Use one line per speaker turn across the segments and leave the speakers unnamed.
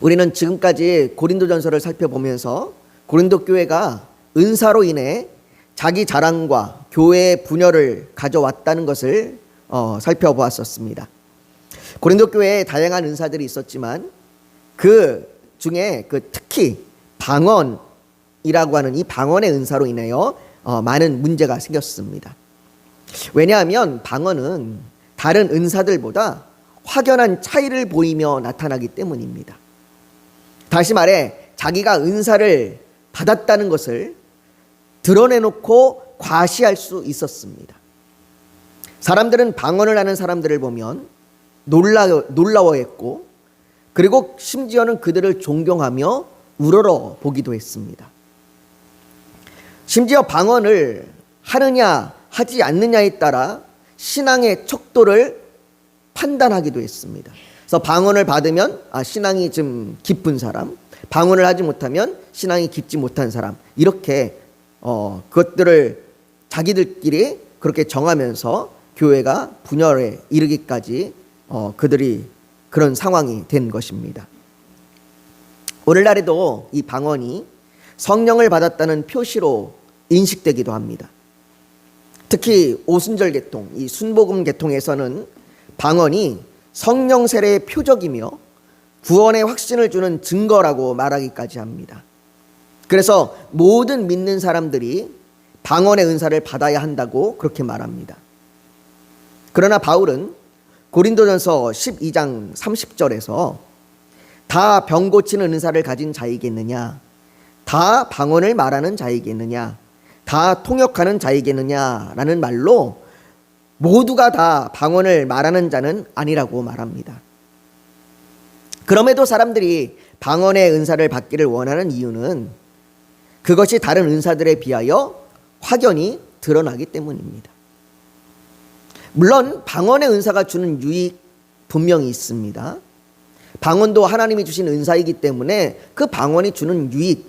우리는 지금까지 고린도전서를 살펴보면서 고린도 교회가 은사로 인해 자기 자랑과 교회의 분열을 가져왔다는 것을 어, 살펴보았었습니다. 고린도 교회에 다양한 은사들이 있었지만 그 중에 그 특히 방언이라고 하는 이 방언의 은사로 인하여 어, 많은 문제가 생겼습니다. 왜냐하면 방언은 다른 은사들보다 확연한 차이를 보이며 나타나기 때문입니다. 다시 말해 자기가 은사를 받았다는 것을 드러내놓고 과시할 수 있었습니다. 사람들은 방언을 하는 사람들을 보면 놀라, 놀라워했고 그리고 심지어는 그들을 존경하며 우러러 보기도 했습니다. 심지어 방언을 하느냐 하지 않느냐에 따라 신앙의 척도를 판단하기도 했습니다. 그래서 방언을 받으면 아 신앙이 좀 깊은 사람, 방언을 하지 못하면 신앙이 깊지 못한 사람 이렇게 어 그것들을 자기들끼리 그렇게 정하면서 교회가 분열에 이르기까지 어 그들이 그런 상황이 된 것입니다. 오늘날에도 이 방언이 성령을 받았다는 표시로 인식되기도 합니다. 특히 오순절 계통, 이 순복음 계통에서는 방언이 성령 세례의 표적이며 구원의 확신을 주는 증거라고 말하기까지 합니다. 그래서 모든 믿는 사람들이 방언의 은사를 받아야 한다고 그렇게 말합니다. 그러나 바울은 고린도전서 12장 30절에서 다 병 고치는 은사를 가진 자이겠느냐? 다 방언을 말하는 자이겠느냐? 다 통역하는 자이겠느냐? 라는 말로 모두가 다 방언을 말하는 자는 아니라고 말합니다. 그럼에도 사람들이 방언의 은사를 받기를 원하는 이유는 그것이 다른 은사들에 비하여 확연히 드러나기 때문입니다. 물론 방언의 은사가 주는 유익 분명히 있습니다. 방언도 하나님이 주신 은사이기 때문에 그 방언이 주는 유익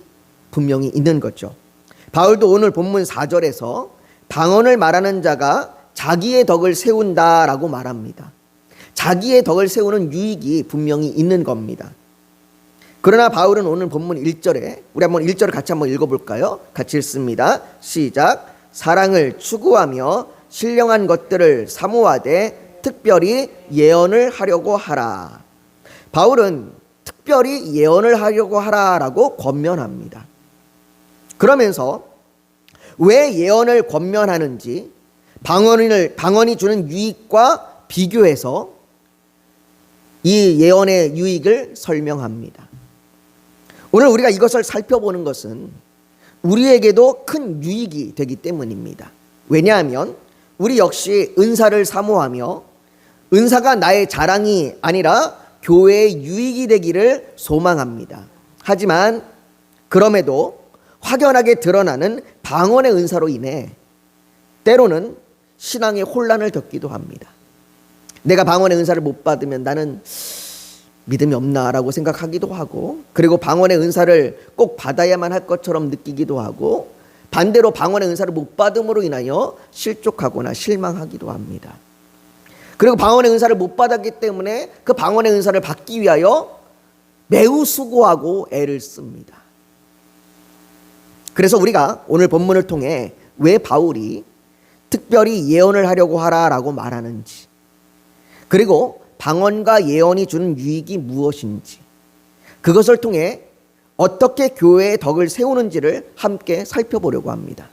분명히 있는 거죠. 바울도 오늘 본문 4절에서 방언을 말하는 자가 자기의 덕을 세운다라고 말합니다. 자기의 덕을 세우는 유익이 분명히 있는 겁니다. 그러나 바울은 오늘 본문 1절에 우리 한번 1절을 같이 한번 읽어볼까요? 같이 읽습니다. 시작. 사랑을 추구하며 신령한 것들을 사모하되 특별히 예언을 하려고 하라. 바울은 특별히 예언을 하려고 하라라고 권면합니다. 그러면서 왜 예언을 권면하는지 방언을 방언이 주는 유익과 비교해서 이 예언의 유익을 설명합니다. 오늘 우리가 이것을 살펴보는 것은 우리에게도 큰 유익이 되기 때문입니다. 왜냐하면 우리 역시 은사를 사모하며 은사가 나의 자랑이 아니라 교회의 유익이 되기를 소망합니다. 하지만 그럼에도 확연하게 드러나는 방언의 은사로 인해 때로는 신앙의 혼란을 겪기도 합니다. 내가 방언의 은사를 못 받으면 나는 믿음이 없나라고 생각하기도 하고 그리고 방언의 은사를 꼭 받아야만 할 것처럼 느끼기도 하고 반대로 방언의 은사를 못 받음으로 인하여 실족하거나 실망하기도 합니다. 그리고 방언의 은사를 못 받았기 때문에 그 방언의 은사를 받기 위하여 매우 수고하고 애를 씁니다. 그래서 우리가 오늘 본문을 통해 왜 바울이 특별히 예언을 하려고 하라라고 말하는지 그리고 방언과 예언이 주는 유익이 무엇인지 그것을 통해 어떻게 교회의 덕을 세우는지를 함께 살펴보려고 합니다.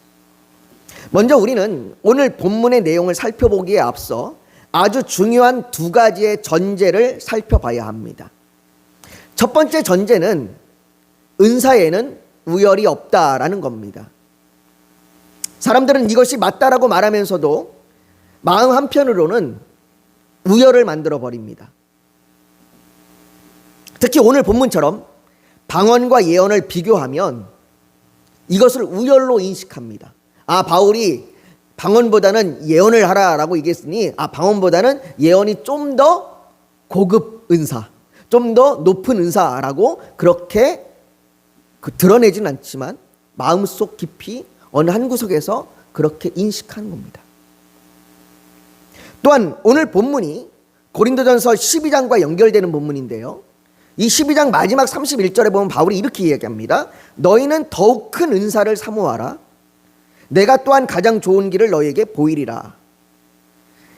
먼저 우리는 오늘 본문의 내용을 살펴보기에 앞서 아주 중요한 두 가지의 전제를 살펴봐야 합니다. 첫 번째 전제는 은사에는 우열이 없다라는 겁니다. 사람들은 이것이 맞다라고 말하면서도 마음 한편으로는 우열을 만들어 버립니다. 특히 오늘 본문처럼 방언과 예언을 비교하면 이것을 우열로 인식합니다. 아, 바울이 방언보다는 예언을 하라라고 얘기했으니 아, 방언보다는 예언이 좀 더 고급 은사, 좀 더 높은 은사라고 그렇게 그 드러내진 않지만 마음속 깊이 어느 한 구석에서 그렇게 인식하는 겁니다. 또한 오늘 본문이 고린도전서 12장과 연결되는 본문인데요. 이 12장 마지막 31절에 보면 바울이 이렇게 이야기합니다. 너희는 더욱 큰 은사를 사모하라. 내가 또한 가장 좋은 길을 너희에게 보이리라.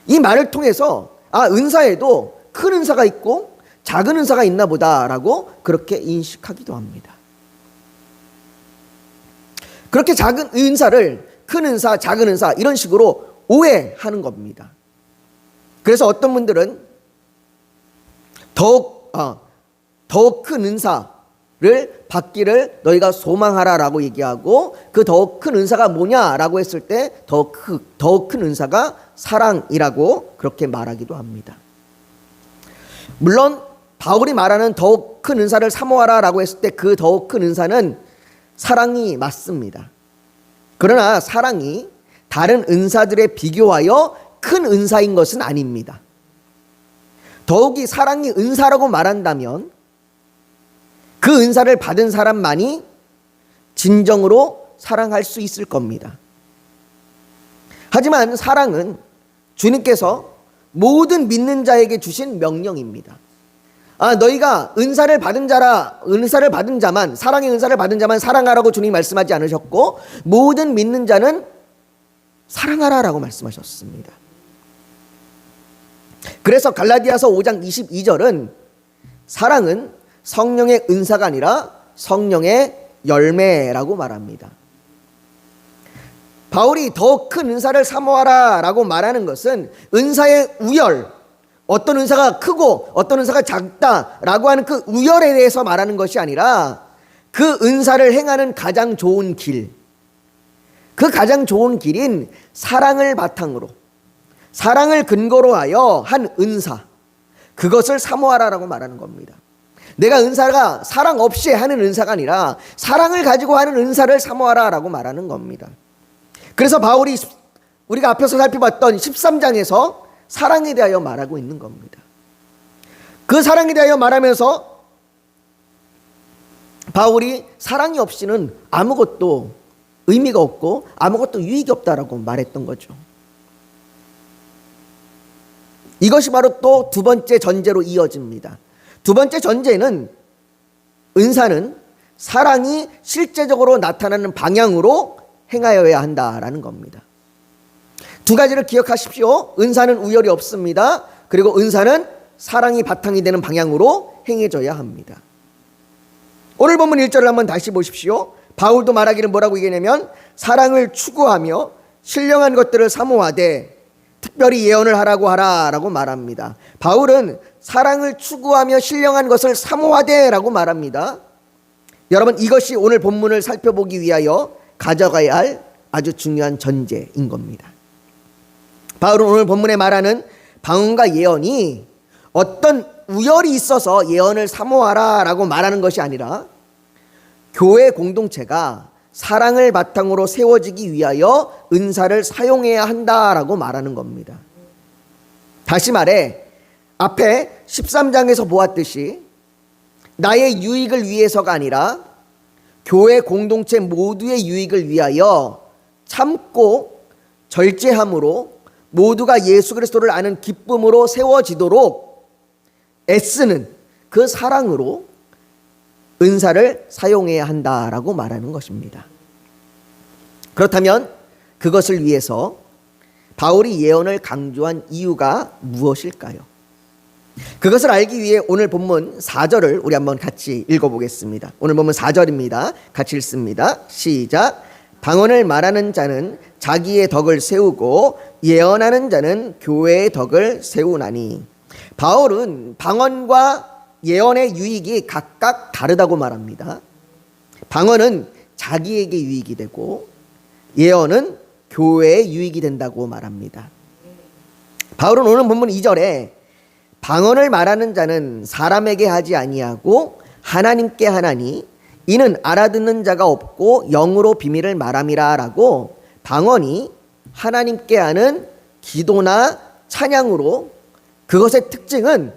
이 말을 통해서 아 은사에도 큰 은사가 있고 작은 은사가 있나 보다라고 그렇게 인식하기도 합니다. 그렇게 작은 은사를 큰 은사, 작은 은사 이런 식으로 오해하는 겁니다. 그래서 어떤 분들은 더욱 어, 더욱 큰 은사를 받기를 너희가 소망하라라고 얘기하고 그 더욱 큰 은사가 뭐냐라고 했을 때 더욱 큰, 더욱 큰 은사가 사랑이라고 그렇게 말하기도 합니다. 물론 바울이 말하는 더욱 큰 은사를 사모하라라고 했을 때 그 더욱 큰 은사는 사랑이 맞습니다. 그러나 사랑이 다른 은사들에 비교하여 큰 은사인 것은 아닙니다. 더욱이 사랑이 은사라고 말한다면 그 은사를 받은 사람만이 진정으로 사랑할 수 있을 겁니다. 하지만 사랑은 주님께서 모든 믿는 자에게 주신 명령입니다. 아, 너희가 은사를 받은 자라, 은사를 받은 자만, 사랑의 은사를 받은 자만 사랑하라고 주님이 말씀하지 않으셨고, 모든 믿는 자는 사랑하라라고 말씀하셨습니다. 그래서 갈라디아서 5장 22절은 사랑은 성령의 은사가 아니라 성령의 열매라고 말합니다. 바울이 더 큰 은사를 사모하라 라고 말하는 것은 은사의 우열, 어떤 은사가 크고 어떤 은사가 작다라고 하는 그 우열에 대해서 말하는 것이 아니라 그 은사를 행하는 가장 좋은 길, 그 가장 좋은 길인 사랑을 바탕으로, 사랑을 근거로 하여 한 은사, 그것을 사모하라라고 말하는 겁니다. 내가 은사가 사랑 없이 하는 은사가 아니라 사랑을 가지고 하는 은사를 사모하라라고 말하는 겁니다. 그래서 바울이 우리가 앞에서 살펴봤던 13장에서 사랑에 대하여 말하고 있는 겁니다. 그 사랑에 대하여 말하면서 바울이 사랑이 없이는 아무것도 의미가 없고 아무것도 유익이 없다라고 말했던 거죠. 이것이 바로 또 두 번째 전제로 이어집니다. 두 번째 전제는 은사는 사랑이 실제적으로 나타나는 방향으로 행하여야 한다라는 겁니다. 두 가지를 기억하십시오. 은사는 우열이 없습니다. 그리고 은사는 사랑이 바탕이 되는 방향으로 행해져야 합니다. 오늘 본문 1절을 한번 다시 보십시오. 바울도 말하기를 뭐라고 얘기냐면 사랑을 추구하며 신령한 것들을 사모하되 특별히 예언을 하라고 하라라고 말합니다. 바울은 사랑을 추구하며 신령한 것을 사모하되라고 말합니다. 여러분 이것이 오늘 본문을 살펴보기 위하여 가져가야 할 아주 중요한 전제인 겁니다. 바울은 오늘 본문에 말하는 방언과 예언이 어떤 우열이 있어서 예언을 사모하라 라고 말하는 것이 아니라 교회 공동체가 사랑을 바탕으로 세워지기 위하여 은사를 사용해야 한다라고 말하는 겁니다. 다시 말해 앞에 13장에서 보았듯이 나의 유익을 위해서가 아니라 교회 공동체 모두의 유익을 위하여 참고 절제함으로 모두가 예수 그리스도를 아는 기쁨으로 세워지도록 애쓰는 그 사랑으로 은사를 사용해야 한다라고 말하는 것입니다. 그렇다면 그것을 위해서 바울이 예언을 강조한 이유가 무엇일까요? 그것을 알기 위해 오늘 본문 4절을 우리 한번 같이 읽어보겠습니다. 오늘 본문 4절입니다. 같이 읽습니다. 시작. 방언을 말하는 자는 자기의 덕을 세우고 예언하는 자는 교회의 덕을 세우나니. 바울은 방언과 예언의 유익이 각각 다르다고 말합니다. 방언은 자기에게 유익이 되고 예언은 교회에 유익이 된다고 말합니다. 바울은 오늘 본문 2절에 방언을 말하는 자는 사람에게 하지 아니하고 하나님께 하나니 이는 알아듣는 자가 없고 영으로 비밀을 말함이라라고 방언이 하나님께 하는 기도나 찬양으로 그것의 특징은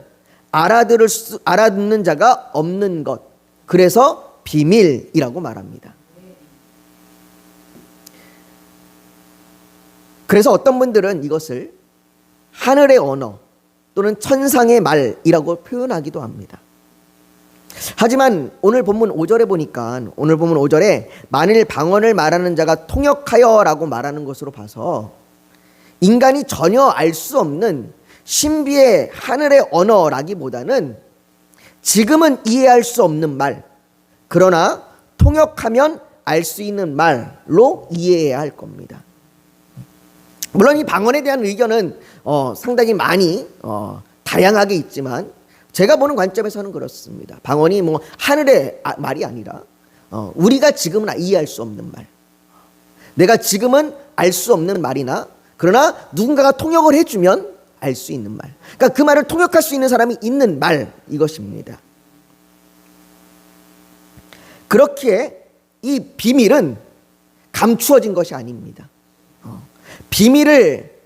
알아들을 수, 알아듣는 자가 없는 것. 그래서 비밀이라고 말합니다. 그래서 어떤 분들은 이것을 하늘의 언어 또는 천상의 말이라고 표현하기도 합니다. 하지만 오늘 본문 5절에 보니까 오늘 본문 5절에 만일 방언을 말하는 자가 통역하여라고 말하는 것으로 봐서 인간이 전혀 알 수 없는 신비의 하늘의 언어라기보다는 지금은 이해할 수 없는 말 그러나 통역하면 알 수 있는 말로 이해해야 할 겁니다. 물론 이 방언에 대한 의견은 어, 상당히 많이 어, 다양하게 있지만 제가 보는 관점에서는 그렇습니다. 방언이 뭐 하늘의 아- 말이 아니라 어, 우리가 지금은 이해할 수 없는 말. 내가 지금은 알 수 없는 말이나 그러나 누군가가 통역을 해주면 알 수 있는 말. 그러니까 그 말을 통역할 수 있는 사람이 있는 말 이것입니다. 그렇기에 이 비밀은 감추어진 것이 아닙니다. 어, 비밀을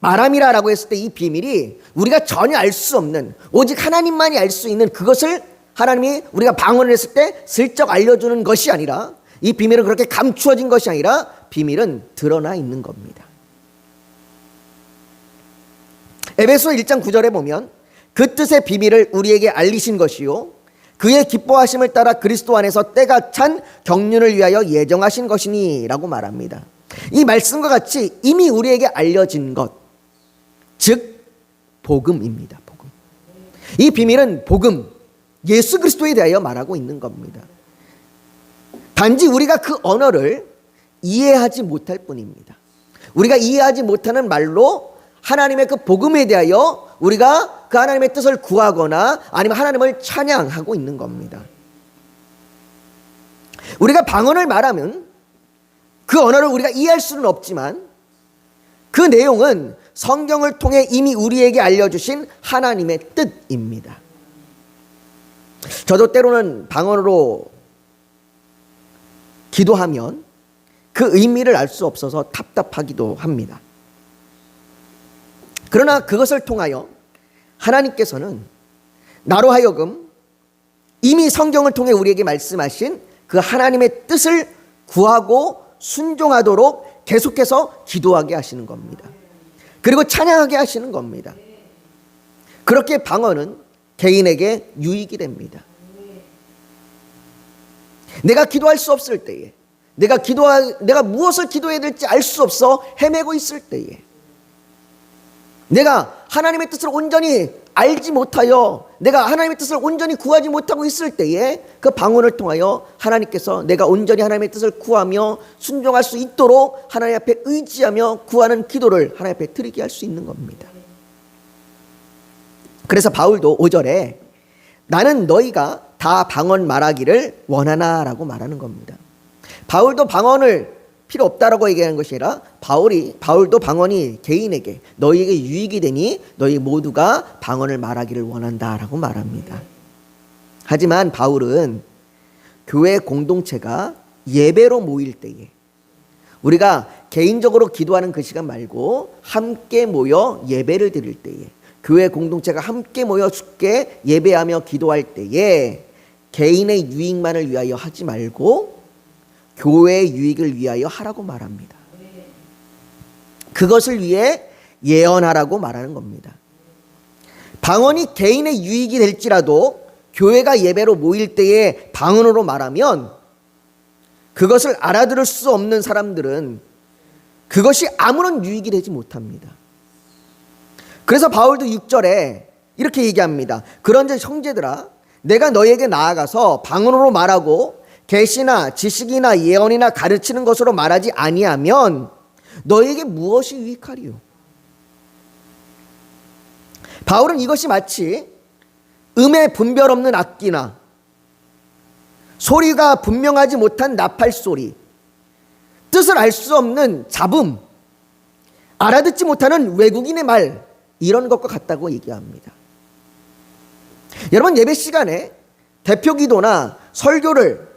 말함이라라고 했을 때 이 비밀이 우리가 전혀 알 수 없는 오직 하나님만이 알 수 있는 그것을 하나님이 우리가 방언을 했을 때 슬쩍 알려주는 것이 아니라 이 비밀은 그렇게 감추어진 것이 아니라 비밀은 드러나 있는 겁니다. 에베소 1장 9절에 보면 그 뜻의 비밀을 우리에게 알리신 것이요 그의 기뻐하심을 따라 그리스도 안에서 때가 찬 경륜을 위하여 예정하신 것이니라고 말합니다. 이 말씀과 같이 이미 우리에게 알려진 것, 즉 복음입니다. 복음. 이 비밀은 복음, 예수 그리스도에 대하여 말하고 있는 겁니다. 단지 우리가 그 언어를 이해하지 못할 뿐입니다. 우리가 이해하지 못하는 말로 하나님의 그 복음에 대하여 우리가 그 하나님의 뜻을 구하거나 아니면 하나님을 찬양하고 있는 겁니다. 우리가 방언을 말하면 그 언어를 우리가 이해할 수는 없지만 그 내용은 성경을 통해 이미 우리에게 알려주신 하나님의 뜻입니다. 저도 때로는 방언으로 기도하면 그 의미를 알 수 없어서 답답하기도 합니다. 그러나 그것을 통하여 하나님께서는 나로 하여금 이미 성경을 통해 우리에게 말씀하신 그 하나님의 뜻을 구하고 순종하도록 계속해서 기도하게 하시는 겁니다. 그리고 찬양하게 하시는 겁니다. 그렇게 방언은 개인에게 유익이 됩니다. 내가 기도할 수 없을 때에 내가 기도하 내가 무엇을 기도해야 될지 알 수 없어 헤매고 있을 때에 내가 하나님의 뜻을 온전히 알지 못하여 내가 하나님의 뜻을 온전히 구하지 못하고 있을 때에 그 방언을 통하여 하나님께서 내가 온전히 하나님의 뜻을 구하며 순종할 수 있도록 하나님 앞에 의지하며 구하는 기도를 하나님 앞에 드리게 할 수 있는 겁니다. 그래서 바울도 5절에 나는 너희가 다 방언 말하기를 원하나라고 말하는 겁니다. 바울도 방언을 필요 없다라고 얘기하는 것이 아니라 바울이 바울도 방언이 개인에게 너희에게 유익이 되니 너희 모두가 방언을 말하기를 원한다라고 말합니다. 하지만 바울은 교회 공동체가 예배로 모일 때에 우리가 개인적으로 기도하는 그 시간 말고 함께 모여 예배를 드릴 때에 교회 공동체가 함께 모여 주께 예배하며 기도할 때에 개인의 유익만을 위하여 하지 말고 교회의 유익을 위하여 하라고 말합니다. 그것을 위해 예언하라고 말하는 겁니다. 방언이 개인의 유익이 될지라도 교회가 예배로 모일 때에 방언으로 말하면 그것을 알아들을 수 없는 사람들은 그것이 아무런 유익이 되지 못합니다. 그래서 바울도 6절에 이렇게 얘기합니다. 그런즉 형제들아 내가 너에게 나아가서 방언으로 말하고 계시나 지식이나 예언이나 가르치는 것으로 말하지 아니하면 너에게 무엇이 유익하리요? 바울은 이것이 마치 음의 분별 없는 악기나 소리가 분명하지 못한 나팔 소리, 뜻을 알 수 없는 잡음, 알아듣지 못하는 외국인의 말 이런 것과 같다고 얘기합니다. 여러분 예배 시간에 대표 기도나 설교를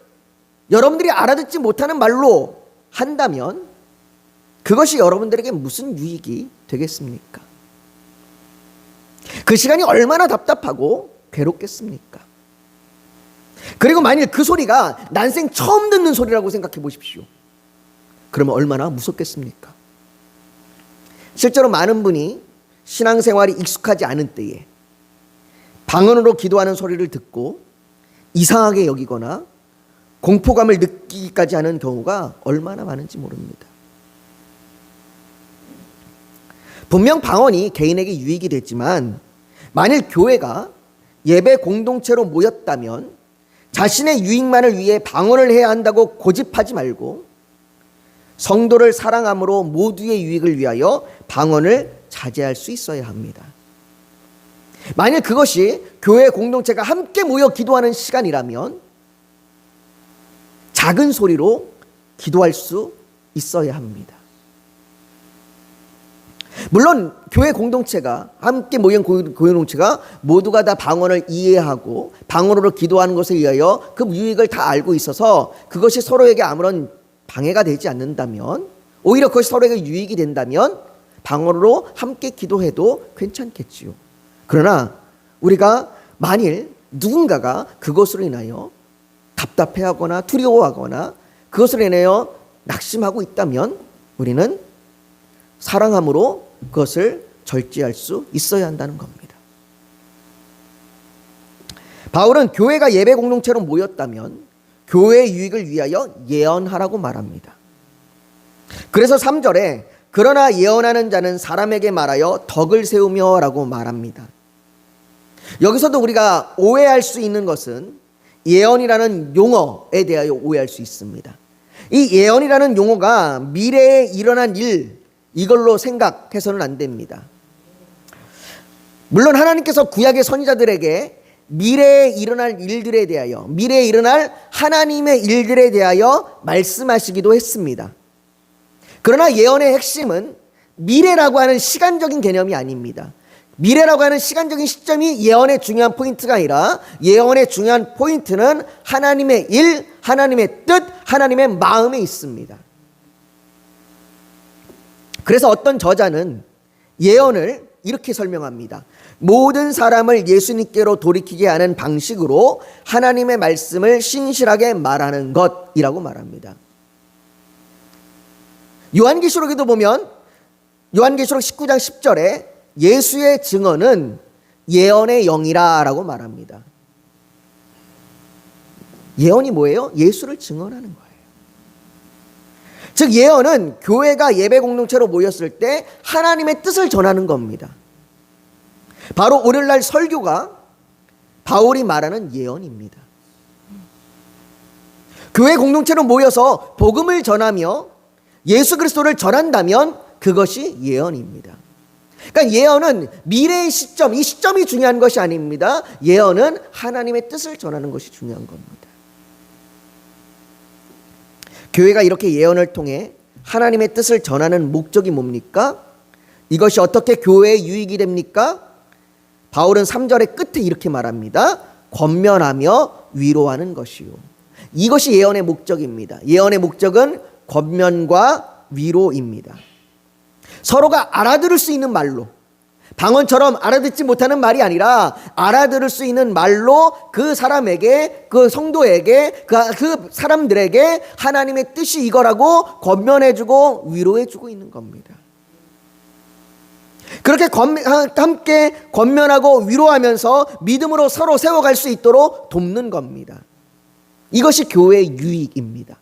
여러분들이 알아듣지 못하는 말로 한다면 그것이 여러분들에게 무슨 유익이 되겠습니까? 그 시간이 얼마나 답답하고 괴롭겠습니까? 그리고 만일 그 소리가 난생 처음 듣는 소리라고 생각해 보십시오. 그러면 얼마나 무섭겠습니까? 실제로 많은 분이 신앙생활이 익숙하지 않은 때에 방언으로 기도하는 소리를 듣고 이상하게 여기거나 공포감을 느끼기까지 하는 경우가 얼마나 많은지 모릅니다. 분명 방언이 개인에게 유익이 됐지만 만일 교회가 예배 공동체로 모였다면 자신의 유익만을 위해 방언을 해야 한다고 고집하지 말고 성도를 사랑함으로 모두의 유익을 위하여 방언을 자제할 수 있어야 합니다. 만일 그것이 교회 공동체가 함께 모여 기도하는 시간이라면 작은 소리로 기도할 수 있어야 합니다. 물론 교회 공동체가 함께 모인 공동체가 모두가 다 방언을 이해하고 방언으로 기도하는 것에 의하여 그 유익을 다 알고 있어서 그것이 서로에게 아무런 방해가 되지 않는다면 오히려 그것이 서로에게 유익이 된다면 방언으로 함께 기도해도 괜찮겠지요. 그러나 우리가 만일 누군가가 그것으로 인하여 답답해하거나 두려워하거나 그것으로 인하여 낙심하고 있다면 우리는 사랑함으로 그것을 절제할 수 있어야 한다는 겁니다. 바울은 교회가 예배 공동체로 모였다면 교회 유익을 위하여 예언하라고 말합니다. 그래서 3절에 그러나 예언하는 자는 사람에게 말하여 덕을 세우며라고 말합니다. 여기서도 우리가 오해할 수 있는 것은 예언이라는 용어에 대하여 오해할 수 있습니다. 이 예언이라는 용어가 미래에 일어난 일 이걸로 생각해서는 안 됩니다. 물론 하나님께서 구약의 선지자들에게 미래에 일어날 일들에 대하여 미래에 일어날 하나님의 일들에 대하여 말씀하시기도 했습니다. 그러나 예언의 핵심은 미래라고 하는 시간적인 개념이 아닙니다. 미래라고 하는 시간적인 시점이 예언의 중요한 포인트가 아니라 예언의 중요한 포인트는 하나님의 일, 하나님의 뜻, 하나님의 마음에 있습니다. 그래서 어떤 저자는 예언을 이렇게 설명합니다. 모든 사람을 예수님께로 돌이키게 하는 방식으로 하나님의 말씀을 신실하게 말하는 것이라고 말합니다. 요한계시록에도 보면 요한계시록 19장 10절에 예수의 증언은 예언의 영이라라고 말합니다. 예언이 뭐예요? 예수를 증언하는 거예요. 즉 예언은 교회가 예배 공동체로 모였을 때 하나님의 뜻을 전하는 겁니다. 바로 오늘날 설교가 바울이 말하는 예언입니다. 교회 공동체로 모여서 복음을 전하며 예수 그리스도를 전한다면 그것이 예언입니다. 그러니까 예언은 미래의 시점, 이 시점이 중요한 것이 아닙니다. 예언은 하나님의 뜻을 전하는 것이 중요한 겁니다. 교회가 이렇게 예언을 통해 하나님의 뜻을 전하는 목적이 뭡니까? 이것이 어떻게 교회의 유익이 됩니까? 바울은 3절의 끝에 이렇게 말합니다. 권면하며 위로하는 것이요. 이것이 예언의 목적입니다. 예언의 목적은 권면과 위로입니다. 서로가 알아들을 수 있는 말로 방언처럼 알아듣지 못하는 말이 아니라 알아들을 수 있는 말로 그 사람에게 그 성도에게 그, 그 사람들에게 하나님의 뜻이 이거라고 권면해주고 위로해주고 있는 겁니다. 그렇게 함께 권면하고 위로하면서 믿음으로 서로 세워갈 수 있도록 돕는 겁니다. 이것이 교회의 유익입니다.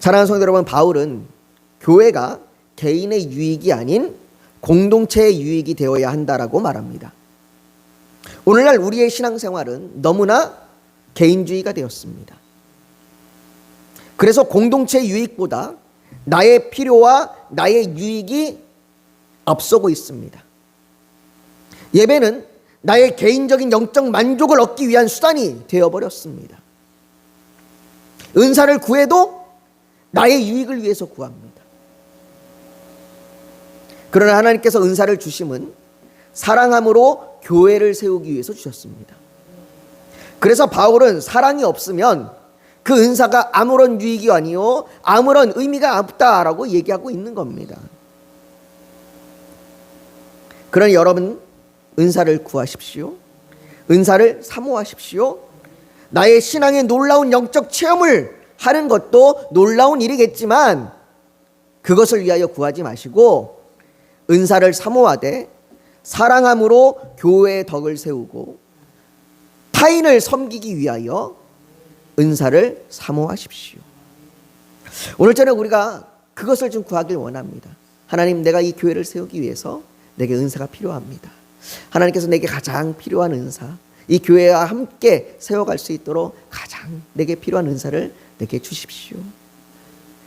사랑하는 성도 여러분, 바울은 교회가 개인의 유익이 아닌 공동체의 유익이 되어야 한다라고 말합니다. 오늘날 우리의 신앙생활은 너무나 개인주의가 되었습니다. 그래서 공동체 유익보다 나의 필요와 나의 유익이 앞서고 있습니다. 예배는 나의 개인적인 영적 만족을 얻기 위한 수단이 되어버렸습니다. 은사를 구해도 나의 유익을 위해서 구합니다. 그러나 하나님께서 은사를 주심은 사랑함으로 교회를 세우기 위해서 주셨습니다. 그래서 바울은 사랑이 없으면 그 은사가 아무런 유익이 아니요 아무런 의미가 없다라고 얘기하고 있는 겁니다. 그러니 여러분 은사를 구하십시오. 은사를 사모하십시오. 나의 신앙의 놀라운 영적 체험을 하는 것도 놀라운 일이겠지만 그것을 위하여 구하지 마시고 은사를 사모하되 사랑함으로 교회의 덕을 세우고 타인을 섬기기 위하여 은사를 사모하십시오. 오늘 저녁 우리가 그것을 좀 구하길 원합니다. 하나님 내가 이 교회를 세우기 위해서 내게 은사가 필요합니다. 하나님께서 내게 가장 필요한 은사, 이 교회와 함께 세워갈 수 있도록 가장 내게 필요한 은사를 내게 주십시오.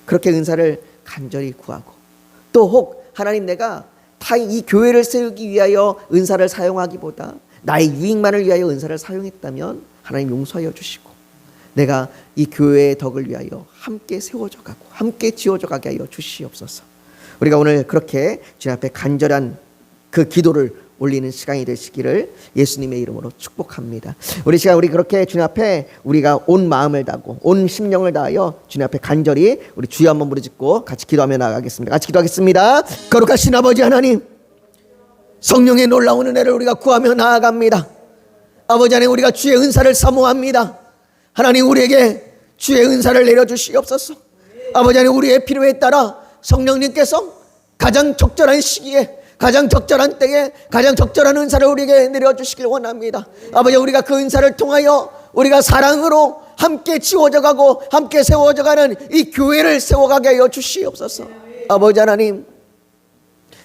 그렇게 은사를 간절히 구하고 또 혹 하나님 내가 타인 이 교회를 세우기 위하여 은사를 사용하기보다 나의 유익만을 위하여 은사를 사용했다면 하나님 용서하여 주시고 내가 이 교회의 덕을 위하여 함께 세워져 가고 함께 지어져 가게 하여 주시옵소서. 우리가 오늘 그렇게 주님 앞에 간절한 그 기도를 올리는 시간이 되시기를 예수님의 이름으로 축복합니다. 우리 시간 우리 그렇게 주님 앞에 우리가 온 마음을 다하고 온 심령을 다하여 주님 앞에 간절히 우리 주여 한번 부르짖고 같이 기도하며 나가겠습니다. 같이 기도하겠습니다. 거룩하신 아버지 하나님 성령의 놀라운 은혜를 우리가 구하며 나아갑니다. 아버지 하나님 우리가 주의 은사를 사모합니다. 하나님 우리에게 주의 은사를 내려주시옵소서. 아버지 하나님 우리의 필요에 따라 성령님께서 가장 적절한 시기에 가장 적절한 때에 가장 적절한 은사를 우리에게 내려주시길 원합니다. 아버지 우리가 그 은사를 통하여 우리가 사랑으로 함께 지워져 가고 함께 세워져 가는 이 교회를 세워가게 하여 주시옵소서. 아버지 하나님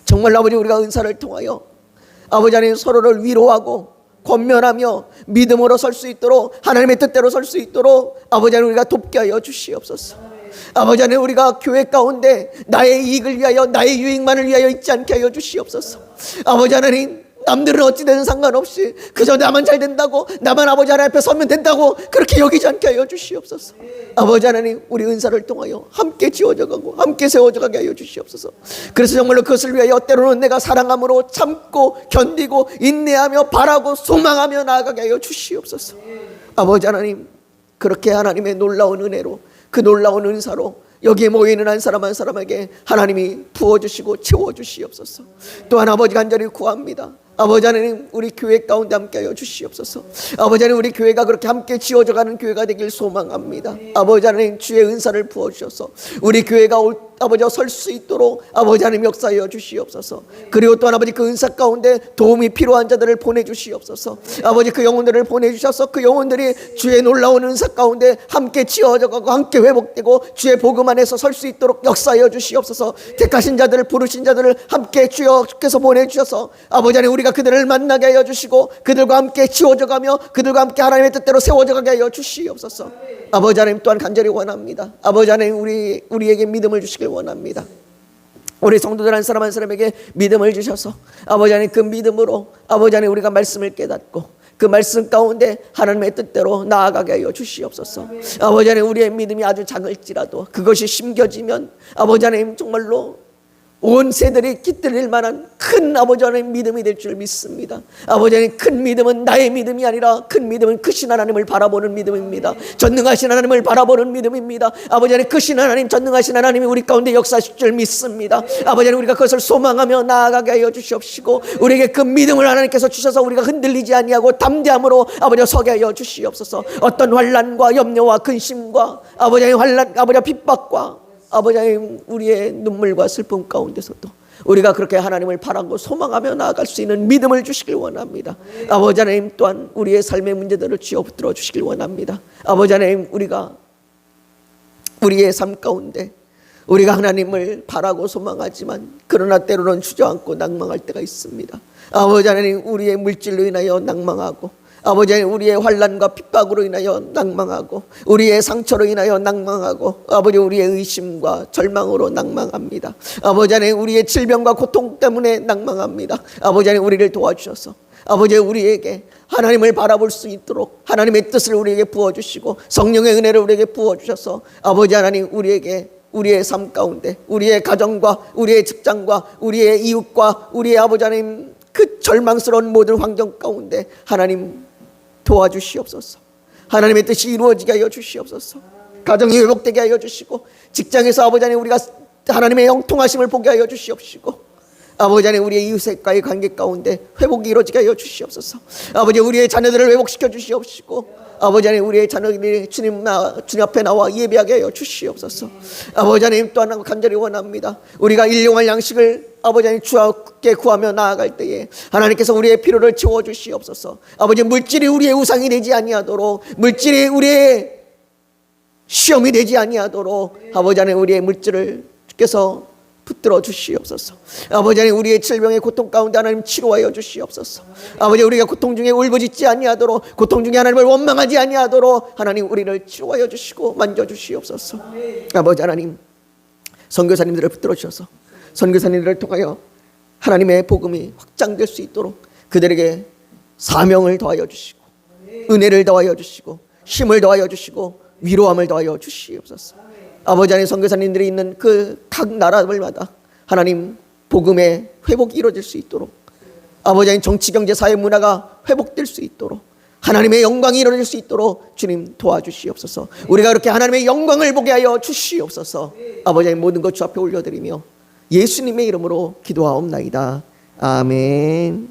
정말 아버지 우리가 은사를 통하여 아버지 하나님 서로를 위로하고 권면하며 믿음으로 설 수 있도록 하나님의 뜻대로 설 수 있도록 아버지 하나님 우리가 돕게 하여 주시옵소서. 아버지 하나님 우리가 교회 가운데 나의 이익을 위하여 나의 유익만을 위하여 있지 않게 하여 주시옵소서. 아버지 하나님 남들은 어찌되든 상관없이 그저 나만 잘 된다고 나만 아버지 하나님 앞에 서면 된다고 그렇게 여기지 않게 하여 주시옵소서. 아버지 하나님 우리 은사를 통하여 함께 지워져 가고 함께 세워져 가게 하여 주시옵소서. 그래서 정말로 그것을 위하여 때로는 내가 사랑함으로 참고 견디고 인내하며 바라고 소망하며 나아가게 하여 주시옵소서. 아버지 하나님 그렇게 하나님의 놀라운 은혜로 그 놀라운 은사로 여기에 모이는 한 사람 한 사람에게 하나님이 부어주시고 채워주시옵소서. 또한 아버지 간절히 구합니다. 아버지 하나님 우리 교회 가운데 함께하여 주시옵소서. 아버지 하나님 우리 교회가 그렇게 함께 지어져가는 교회가 되길 소망합니다. 아버지 하나님 주의 은사를 부어주셔서 우리 교회가 올 아버지 설수 있도록 아버지 하나님 역사하여 주시옵소서. 그리고 또한 아버지 그 은사 가운데 도움이 필요한 자들을 보내주시옵소서. 아버지 그 영혼들을 보내주셔서 그 영혼들이 주의 놀라운 은사 가운데 함께 지어져 가고 함께 회복되고 주의 복음 안에서 설 수 있도록 역사하여 주시옵소서. 택하신 자들을 부르신 자들을 함께 주여께서 보내주셔서 아버지 하나님 우리가 그들을 만나게 하여 주시고 그들과 함께 지워져가며 그들과 함께 하나님의 뜻대로 세워져가게 하여 주시옵소서. 아버지 하나님 또한 간절히 원합니다. 아버지 하나님 우리 우리에게 믿음을 주시길 원합니다. 우리 성도들 한 사람 한 사람에게 믿음을 주셔서 아버지 하나님 그 믿음으로 아버지 하나님 우리가 말씀을 깨닫고 그 말씀 가운데 하나님의 뜻대로 나아가게 하여 주시옵소서. 아버지 하나님 우리의 믿음이 아주 작을지라도 그것이 심겨지면 아버지 하나님 정말로 온 세들이 깃들일 만한 큰 아버지 하나님 믿음이 될 줄 믿습니다. 아버지 하나님 큰 믿음은 나의 믿음이 아니라 큰 믿음은 크신 하나님을 바라보는 믿음입니다. 전능하신 하나님을 바라보는 믿음입니다. 아버지 하나님 크신 하나님 전능하신 하나님이 우리 가운데 역사하실 줄 믿습니다. 아버지 하나님 우리가 그것을 소망하며 나아가게 하여 주시옵시고 우리에게 그 믿음을 하나님께서 주셔서 우리가 흔들리지 아니하고 담대함으로 아버지 서게 하여 주시옵소서. 어떤 환란과 염려와 근심과 아버지 하나님 환란 아버지 핍박과 아버지 하나님 우리의 눈물과 슬픔 가운데서도 우리가 그렇게 하나님을 바라고 소망하며 나아갈 수 있는 믿음을 주시길 원합니다. 아버지 하나님 또한 우리의 삶의 문제들을 쥐어 붙들어 주시길 원합니다. 아버지 하나님 우리가 우리의 삶 가운데 우리가 하나님을 바라고 소망하지만 그러나 때로는 주저앉고 낭망할 때가 있습니다. 아버지 하나님 우리의 물질로 인하여 낭망하고 아버지 우리의 환란과 핍박으로 인하여 낭망하고 우리의 상처로 인하여 낭망하고 아버지 우리의 의심과 절망으로 낭망합니다. 아버지 하나님 우리의 질병과 고통 때문에 낭망합니다. 아버지 하나님 우리를 도와주셔서 아버지 우리에게 하나님을 바라볼 수 있도록 하나님의 뜻을 우리에게 부어주시고 성령의 은혜를 우리에게 부어주셔서 아버지 하나님 우리에게 우리의 삶 가운데 우리의 가정과 우리의 직장과 우리의 이웃과 우리의 아버지 하나님 그 절망스러운 모든 환경 가운데 하나님 도와주시옵소서. 하나님의 뜻이 이루어지게 하여 주시옵소서. 가정이 회복되게 하여 주시고 직장에서 아버지 하나님 우리가 하나님의 영통하심을 보게 하여 주시옵시고 아버지 하나님 우리의 이웃과의 관계 가운데 회복이 이루어지게 하여 주시옵소서. 아버지 우리의 자녀들을 회복시켜 주시옵시고 아버지 하나님 우리의 자녀들이 주님 나 주님 앞에 나와 예배하게 하여 주시옵소서. 아버지 하나님 또 하나 간절히 원합니다. 우리가 일용할 양식을 아버지 하나님 주께 구하며 나아갈 때에 하나님께서 우리의 필요를 채워 주시옵소서. 아버지 물질이 우리의 우상이 되지 아니하도록 물질이 우리의 시험이 되지 아니하도록 아버지 하나님 우리의 물질을 주께서 붙들어 주시옵소서. 아버지 하나님 우리의 질병의 고통 가운데 하나님 치료하여 주시옵소서. 아버지 우리가 고통 중에 울부짖지 아니하도록 고통 중에 하나님을 원망하지 아니하도록 하나님 우리를 치료하여 주시고 만져 주시옵소서. 아버지 하나님 선교사님들을 붙들어 주셔서 선교사님들을 통하여 하나님의 복음이 확장될 수 있도록 그들에게 사명을 더하여 주시고 은혜를 더하여 주시고 힘을 더하여 주시고 위로함을 더하여 주시옵소서. 아버지 하나님 선교사님들이 있는 그 각 나라들마다 하나님 복음의 회복이 이루어질 수 있도록 아버지 하나님 정치 경제 사회 문화가 회복될 수 있도록 하나님의 영광이 이루어질 수 있도록 주님 도와주시옵소서. 우리가 그렇게 하나님의 영광을 보게 하여 주시옵소서. 아버지 하나님 모든 것 주 앞에 올려드리며 예수님의 이름으로 기도하옵나이다. 아멘.